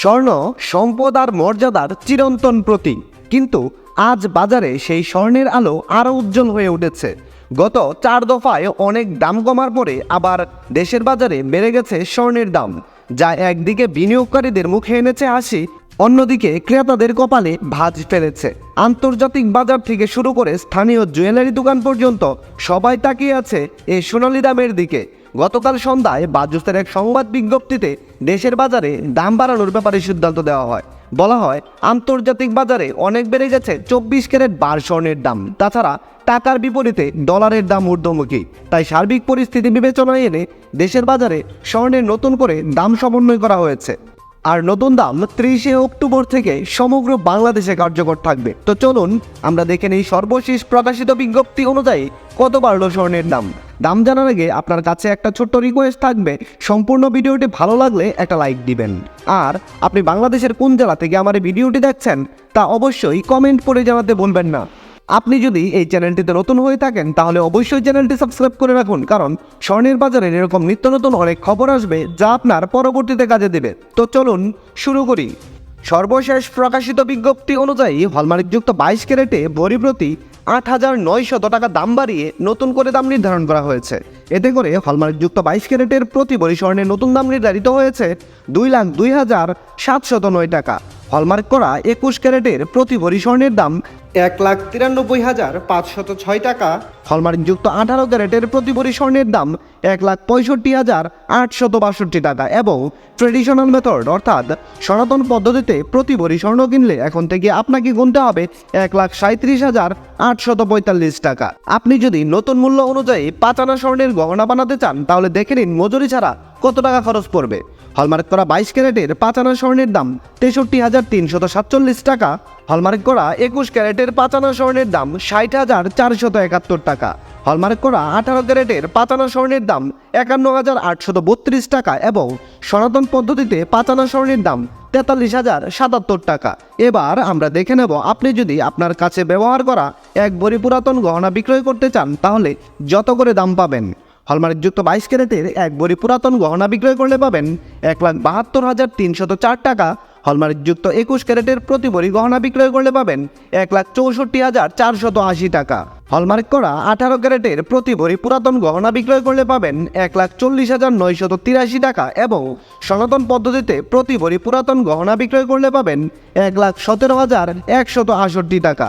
স্বর্ণ সম্পদ আর মর্যাদার চিরন্তন প্রতীক। কিন্তু আজ বাজারে সেই স্বর্ণের আলো আরও উজ্জ্বল হয়ে উঠেছে। গত চার দফায় অনেক দাম কমার পরে আবার দেশের বাজারে বেড়ে গেছে স্বর্ণের দাম, যা একদিকে বিনিয়োগকারীদের মুখে এনেছে হাসি, অন্যদিকে ক্রেতাদের কপালে ভাঁজ ফেলেছে। আন্তর্জাতিক বাজার থেকে শুরু করে স্থানীয় জুয়েলারি দোকান পর্যন্ত সবাই তাকিয়ে আছে এই সোনালি দামের দিকে। গতকাল সন্ধ্যায় বাজুস্তের এক সংবাদ বিজ্ঞপ্তিতে দেশের বাজারে দাম বাড়ানোর ব্যাপারে সিদ্ধান্ত দেওয়া হয়। বলা হয়, আন্তর্জাতিক বাজারে অনেক বেড়ে গেছে চব্বিশ ক্যারেট বার স্বর্ণের দাম। তাছাড়া টাকার বিপরীতে ডলারের দাম ঊর্ধ্বমুখী। তাই সার্বিক পরিস্থিতি বিবেচনায় এনে দেশের বাজারে স্বর্ণের নতুন করে দাম সমন্বয় করা হয়েছে। আর নতুন দাম ত্রিশে অক্টোবর থেকে সমগ্র বাংলাদেশে কার্যকর থাকবে। তো চলুন, আমরা দেখে নিই সর্বশেষ প্রকাশিত বিজ্ঞপ্তি অনুযায়ী কত বাড়লো স্বর্ণের দাম। দাম জানার আগে আপনার কাছে একটা ছোট্ট রিকোয়েস্ট থাকবে। সম্পূর্ণ ভিডিওটি ভালো লাগলে একটা লাইক দিবেন। আর আপনি বাংলাদেশের কোন জেলা থেকে আমার এই ভিডিওটি দেখছেন, তা অবশ্যই কমেন্ট করে জানাতে বলবেন না। আপনি যদি এই চ্যানেলটিতে নতুন হয়ে থাকেন, তাহলে অবশ্যই চ্যানেলটি সাবস্ক্রাইব করে রাখুন, কারণ স্বর্ণের বাজারে এরকম নিত্য নতুন অনেক খবর আসবে যা আপনার পরবর্তীতে কাজে দেবে। তো চলুন শুরু করি। সর্বশেষ প্রকাশিত বিজ্ঞপ্তি অনুযায়ী হলমার্কযুক্ত বাইশ ক্যারেটে ভরি প্রতি আট হাজার নয়শত টাকা দাম বাড়িয়ে নতুন করে দাম নির্ধারণ করা হয়েছে। এতে করে হলমার্কযুক্ত বাইশ ক্যারেটের প্রতি ভরি স্বর্ণের নতুন দাম নির্ধারিত হয়েছে দুই লাখ দুই হাজার সাতশত নয় টাকা। হলমার্ক করা একুশ ক্যারেটের প্রতি ভরি স্বর্ণের দাম এক লাখ তিরানব্বই হাজার পাঁচশত ছয় টাকা। হলমার্কযুক্ত আঠারো ক্যারেটের প্রতি ভরি স্বর্ণের দাম এক লাখ পঁয়ষট্টি হাজার আটশত বাষট্টি টাকা এবং ট্রেডিশনাল মেথড অর্থাৎ সনাতন পদ্ধতিতে প্রতি ভরি স্বর্ণ কিনলে এখন থেকে আপনাকে গুনতে হবে এক লাখ সাঁত্রিশ হাজার আটশত পঁয়তাল্লিশ টাকা। আপনি যদি নতুন মূল্য অনুযায়ী পাঁচানা স্বর্ণের গহনা বানাতে চান, তাহলে দেখে নিন মজুরি ছাড়া কত টাকা খরচ পড়বে। হলমার্ক করা বাইশ ক্যারেটের পাঁচানা স্বর্ণের দাম তেষট্টি হাজার তিনশত সাতচল্লিশ টাকা। হলমার্ক করা একুশ ক্যারেটের পাঁচানা স্বর্ণের দাম ষাট হাজার চারশত একাত্তর টাকা। হলমার্ক করা আঠারো ক্যারেটের পাঁচানা স্বর্ণের দাম একান্ন হাজার আটশত বত্রিশ টাকা এবং সনাতন পদ্ধতিতে পাঁচানা স্বর্ণের দাম তেতাল্লিশ হাজার সাতাত্তর টাকা। এবার আমরা দেখে নেব, আপনি যদি আপনার কাছে ব্যবহার করা এক বড়ি পুরাতন গহনা বিক্রয় করতে চান, তাহলে যত করে দাম পাবেন? হলমার্কযুক্ত বাইশ ক্যারেটের এক বড়ি পুরাতন গহনা বিক্রয় করলে পাবেন এক লাখ বাহাত্তর হাজার তিনশত চার টাকা। হলমার্কযুক্ত একুশ ক্যারেটের প্রতি বড়ি গহনা বিক্রয় করলে পাবেন এক লাখ চৌষট্টি হাজার চারশত আশি টাকা। হলমার্ক করা আঠারো ক্যারেটের প্রতি ভরি পুরাতন গহনা বিক্রয় করলে পাবেন এক লাখ চল্লিশ হাজার নয়শত তিরাশি টাকা এবং সনাতন পদ্ধতিতে প্রতি ভরি পুরাতন গহনা বিক্রয় করলে পাবেন এক লাখ সতেরো হাজার একশত আষট্টি টাকা।